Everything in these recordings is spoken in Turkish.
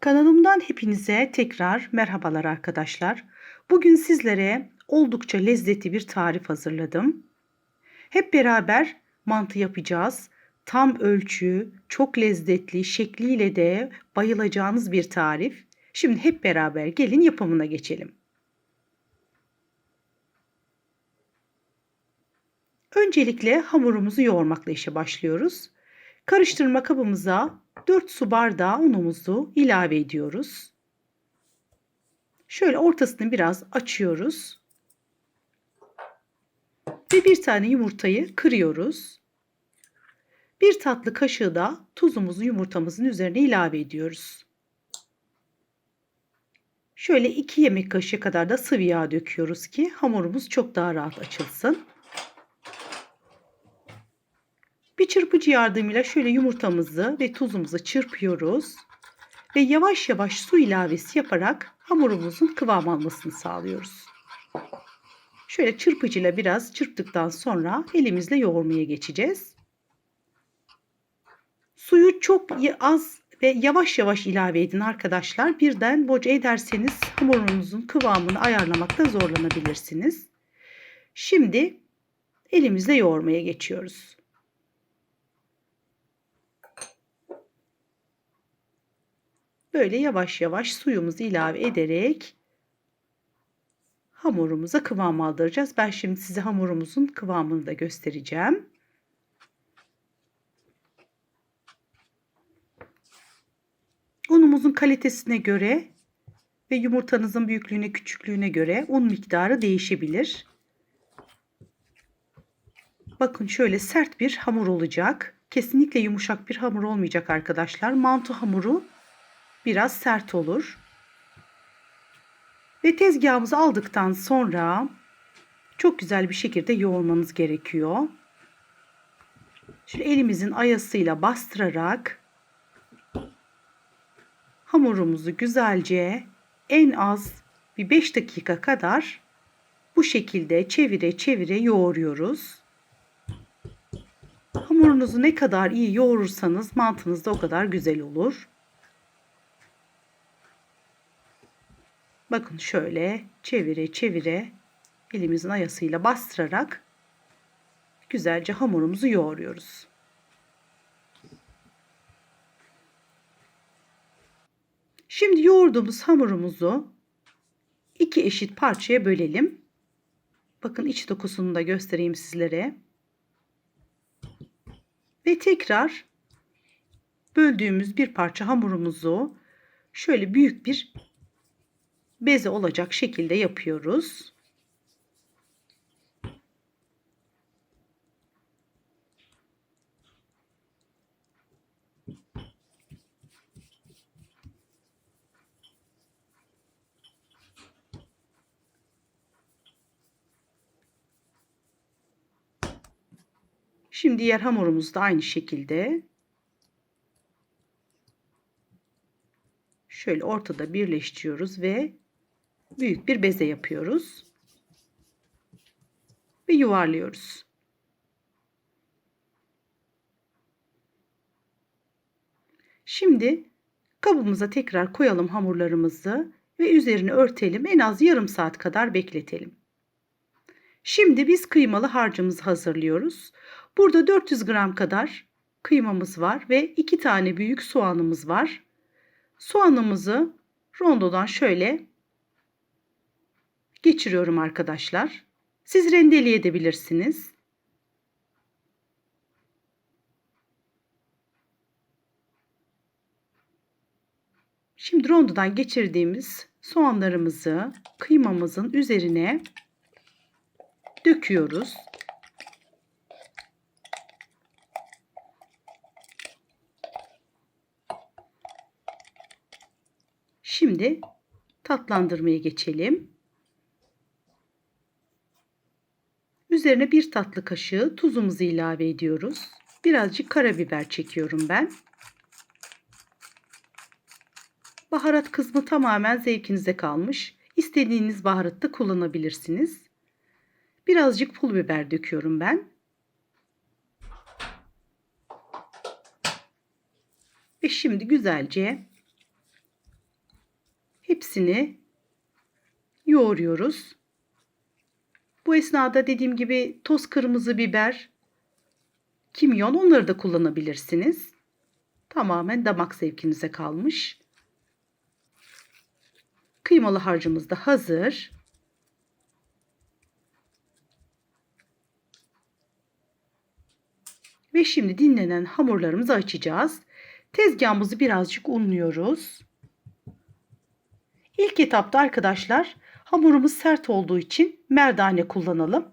Kanalımdan hepinize tekrar merhabalar arkadaşlar. Bugün sizlere oldukça lezzetli bir tarif hazırladım. Hep beraber mantı yapacağız. Tam ölçü, çok lezzetli, şekliyle de bayılacağınız bir tarif. Şimdi hep beraber gelin yapımına geçelim. Öncelikle hamurumuzu yoğurmakla işe başlıyoruz. Karıştırma kabımıza 4 su bardağı unumuzu ilave ediyoruz. Şöyle ortasını biraz açıyoruz. Ve bir tane yumurtayı kırıyoruz. Bir tatlı kaşığı da tuzumuzu yumurtamızın üzerine ilave ediyoruz. Şöyle 2 yemek kaşığı kadar da sıvı yağ döküyoruz ki hamurumuz çok daha rahat açılsın. Bir çırpıcı yardımıyla şöyle yumurtamızı ve tuzumuzu çırpıyoruz. Ve yavaş yavaş su ilavesi yaparak hamurumuzun kıvam almasını sağlıyoruz. Şöyle çırpıcıyla biraz çırptıktan sonra elimizle yoğurmaya geçeceğiz. Suyu çok az ve yavaş yavaş ilave edin arkadaşlar. Birden boca ederseniz hamurunuzun kıvamını ayarlamakta zorlanabilirsiniz. Şimdi elimizle yoğurmaya geçiyoruz. Böyle yavaş yavaş suyumuzu ilave ederek hamurumuza kıvam aldıracağız. Ben şimdi size hamurumuzun kıvamını da göstereceğim. Unumuzun kalitesine göre ve yumurtanızın büyüklüğüne küçüklüğüne göre un miktarı değişebilir. Bakın şöyle sert bir hamur olacak. Kesinlikle yumuşak bir hamur olmayacak arkadaşlar. Mantı hamuru biraz sert olur. Ve tezgahımızı aldıktan sonra çok güzel bir şekilde yoğurmanız gerekiyor. Şöyle elimizin ayasıyla bastırarak hamurumuzu güzelce en az bir 5 dakika kadar bu şekilde çevire çevire yoğuruyoruz. Hamurunuzu ne kadar iyi yoğurursanız mantınız da o kadar güzel olur. Bakın şöyle çevire çevire elimizin ayasıyla bastırarak güzelce hamurumuzu yoğuruyoruz. Şimdi yoğurduğumuz hamurumuzu iki eşit parçaya bölelim. Bakın iç dokusunu da göstereyim sizlere. Ve tekrar böldüğümüz bir parça hamurumuzu şöyle büyük bir beze olacak şekilde yapıyoruz. Şimdi diğer hamurumuzu da aynı şekilde şöyle ortada birleştiriyoruz ve büyük bir beze yapıyoruz. Ve yuvarlıyoruz. Şimdi kabımıza tekrar koyalım hamurlarımızı ve üzerine örtelim. En az yarım saat kadar bekletelim. Şimdi biz kıymalı harcımızı hazırlıyoruz. Burada 400 gram kadar kıymamız var ve 2 tane büyük soğanımız var. Soğanımızı rondodan şöyle geçiriyorum arkadaşlar. Siz rendeleyebilirsiniz. Şimdi rondodan geçirdiğimiz soğanlarımızı kıymamızın üzerine döküyoruz. Şimdi tatlandırmaya geçelim. Üzerine bir tatlı kaşığı tuzumuzu ilave ediyoruz. Birazcık karabiber çekiyorum ben. Baharat kısmı tamamen zevkinize kalmış. İstediğiniz baharatı kullanabilirsiniz. Birazcık pul biber döküyorum ben. Ve şimdi güzelce hepsini yoğuruyoruz. Bu esnada dediğim gibi toz kırmızı biber, kimyon onları da kullanabilirsiniz. Tamamen damak zevkinize kalmış. Kıymalı harcımız da hazır. Ve şimdi dinlenen hamurlarımızı açacağız. Tezgahımızı birazcık unluyoruz. İlk etapta arkadaşlar hamurumuz sert olduğu için merdane kullanalım.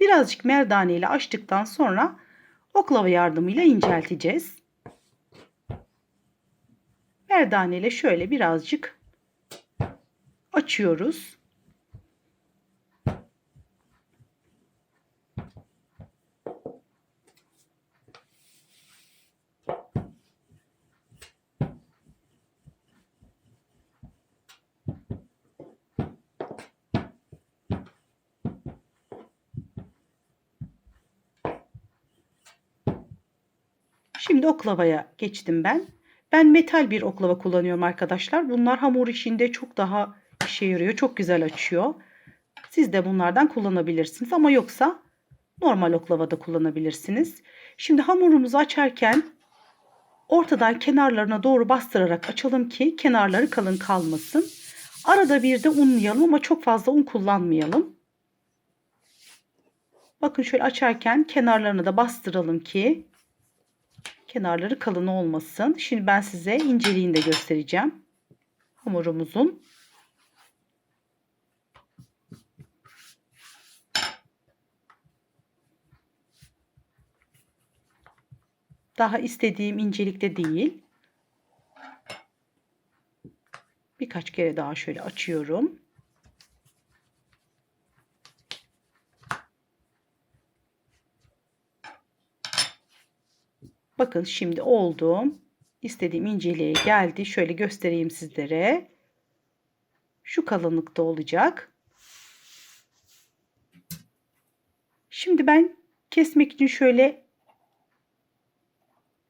Birazcık merdane ile açtıktan sonra oklava yardımıyla incelteceğiz. Merdane ile şöyle birazcık açıyoruz. Şimdi oklavaya geçtim ben. Ben metal bir oklava kullanıyorum arkadaşlar. Bunlar hamur işinde çok daha işe yarıyor. Çok güzel açıyor. Siz de bunlardan kullanabilirsiniz ama yoksa normal oklavada kullanabilirsiniz. Şimdi hamurumuzu açarken ortadan kenarlarına doğru bastırarak açalım ki kenarları kalın kalmasın. Arada bir de unlayalım ama çok fazla un kullanmayalım. Bakın şöyle açarken kenarlarını da bastıralım ki kenarları kalın olmasın. Şimdi ben size inceliğini de göstereceğim. Hamurumuzun. Daha istediğim incelikte değil. Birkaç kere daha şöyle açıyorum. Bakın şimdi oldu. İstediğim inceliğe geldi. Şöyle göstereyim sizlere. Şu kalınlıkta olacak. Şimdi ben kesmek için şöyle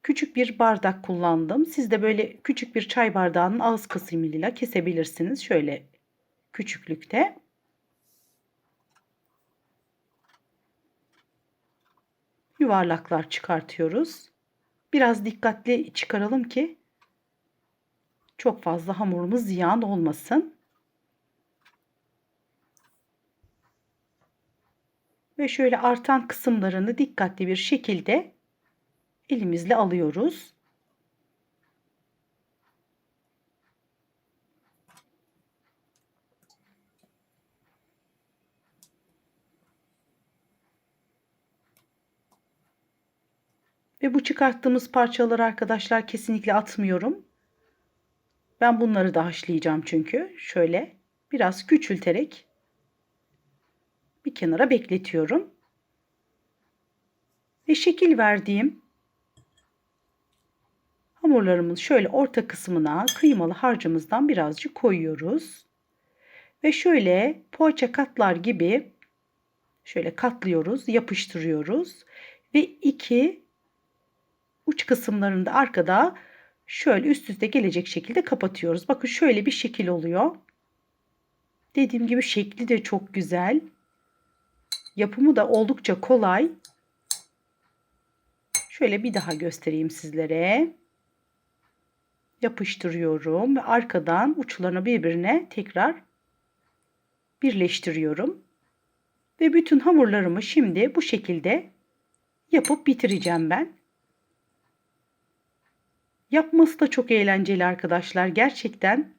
küçük bir bardak kullandım. Siz de böyle küçük bir çay bardağının ağız kısmıyla kesebilirsiniz. Şöyle küçüklükte. Yuvarlaklar çıkartıyoruz. Biraz dikkatli çıkaralım ki çok fazla hamurumuz ziyan olmasın. Ve şöyle artan kısımlarını dikkatli bir şekilde elimizle alıyoruz. Ve bu çıkarttığımız parçaları arkadaşlar kesinlikle atmıyorum. Ben bunları da haşlayacağım çünkü. Şöyle biraz küçülterek bir kenara bekletiyorum. Ve şekil verdiğim hamurlarımın şöyle orta kısmına kıymalı harcımızdan birazcık koyuyoruz. Ve şöyle poğaça katlar gibi şöyle katlıyoruz, yapıştırıyoruz. Ve iki uç kısımlarını da arkada şöyle üst üste gelecek şekilde kapatıyoruz. Bakın şöyle bir şekil oluyor. Dediğim gibi şekli de çok güzel. Yapımı da oldukça kolay. Şöyle bir daha göstereyim sizlere. Yapıştırıyorum ve arkadan uçlarını birbirine tekrar birleştiriyorum. Ve bütün hamurlarımı şimdi bu şekilde yapıp bitireceğim ben. Yapması da çok eğlenceli arkadaşlar. Gerçekten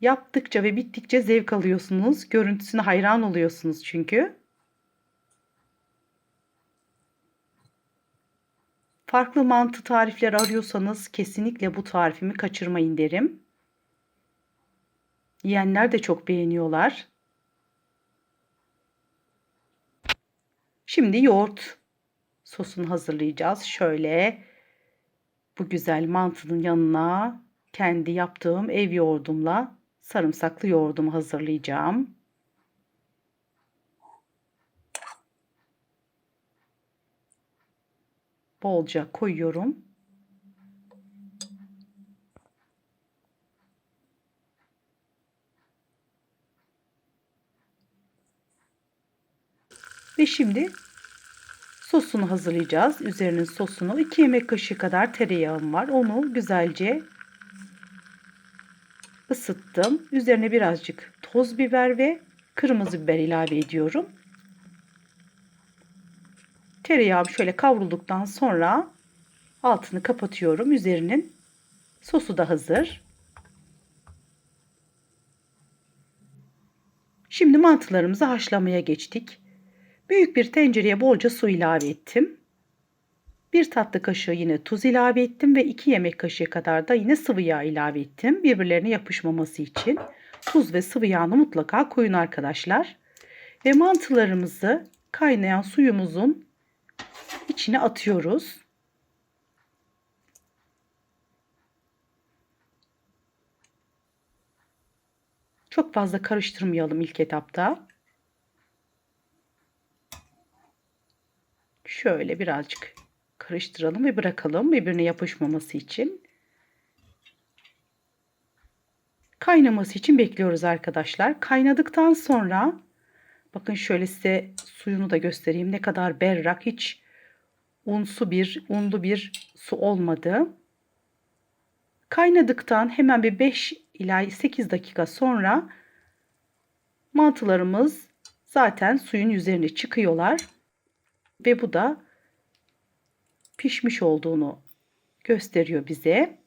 yaptıkça ve bittikçe zevk alıyorsunuz. Görüntüsüne hayran oluyorsunuz çünkü. Farklı mantı tarifleri arıyorsanız kesinlikle bu tarifimi kaçırmayın derim. Yiyenler de çok beğeniyorlar. Şimdi yoğurt sosunu hazırlayacağız. Şöyle bu güzel mantının yanına kendi yaptığım ev yoğurdumla sarımsaklı yoğurdumu hazırlayacağım. Bolca koyuyorum. Ve şimdi sosunu hazırlayacağız. Üzerinin sosunu 2 yemek kaşığı kadar tereyağım var. Onu güzelce ısıttım. Üzerine birazcık toz biber ve kırmızı biber ilave ediyorum. Tereyağım şöyle kavrulduktan sonra altını kapatıyorum. Üzerinin sosu da hazır. Şimdi mantılarımızı haşlamaya geçtik. Büyük bir tencereye bolca su ilave ettim. Bir tatlı kaşığı yine tuz ilave ettim ve 2 yemek kaşığı kadar da yine sıvı yağ ilave ettim. Birbirlerine yapışmaması için tuz ve sıvı yağını mutlaka koyun arkadaşlar. Ve mantılarımızı kaynayan suyumuzun içine atıyoruz. Çok fazla karıştırmayalım ilk etapta. Şöyle birazcık karıştıralım ve bırakalım birbirine yapışmaması için. Kaynaması için bekliyoruz arkadaşlar. Kaynadıktan sonra bakın şöyle size suyunu da göstereyim. Ne kadar berrak hiç unsu bir unlu bir su olmadı. Kaynadıktan hemen bir 5 ila 8 dakika sonra mantılarımız zaten suyun üzerine çıkıyorlar ve bu da pişmiş olduğunu gösteriyor bize.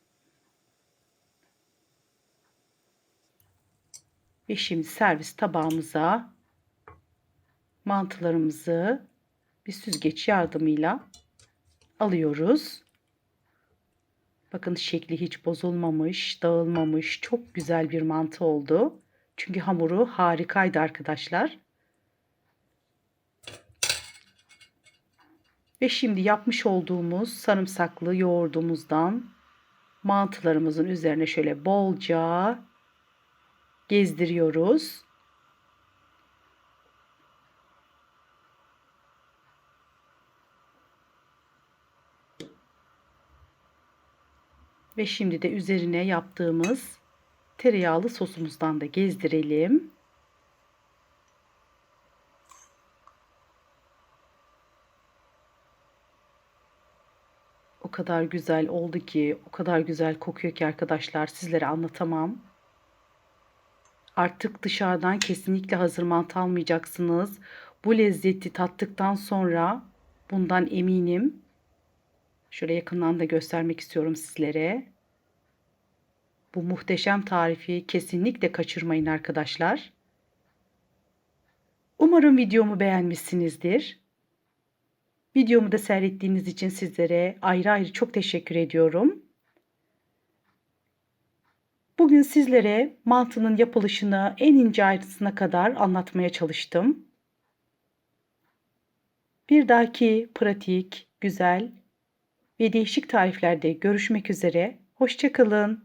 Ve şimdi servis tabağımıza mantılarımızı bir süzgeç yardımıyla alıyoruz. Bakın şekli hiç bozulmamış, dağılmamış. Çok güzel bir mantı oldu. Çünkü hamuru harikaydı arkadaşlar. Ve şimdi yapmış olduğumuz sarımsaklı yoğurdumuzdan mantılarımızın üzerine şöyle bolca gezdiriyoruz. Ve şimdi de üzerine yaptığımız tereyağlı sosumuzdan da gezdirelim. O kadar güzel oldu ki, o kadar güzel kokuyor ki arkadaşlar sizlere anlatamam. Artık dışarıdan kesinlikle hazır mantı almayacaksınız. Bu lezzeti tattıktan sonra bundan eminim. Şöyle yakından da göstermek istiyorum sizlere. Bu muhteşem tarifi kesinlikle kaçırmayın arkadaşlar. Umarım videomu beğenmişsinizdir. Videomu da seyrettiğiniz için sizlere ayrı ayrı çok teşekkür ediyorum. Bugün sizlere mantının yapılışını en ince ayrıntısına kadar anlatmaya çalıştım. Bir dahaki pratik, güzel ve değişik tariflerde görüşmek üzere. Hoşçakalın.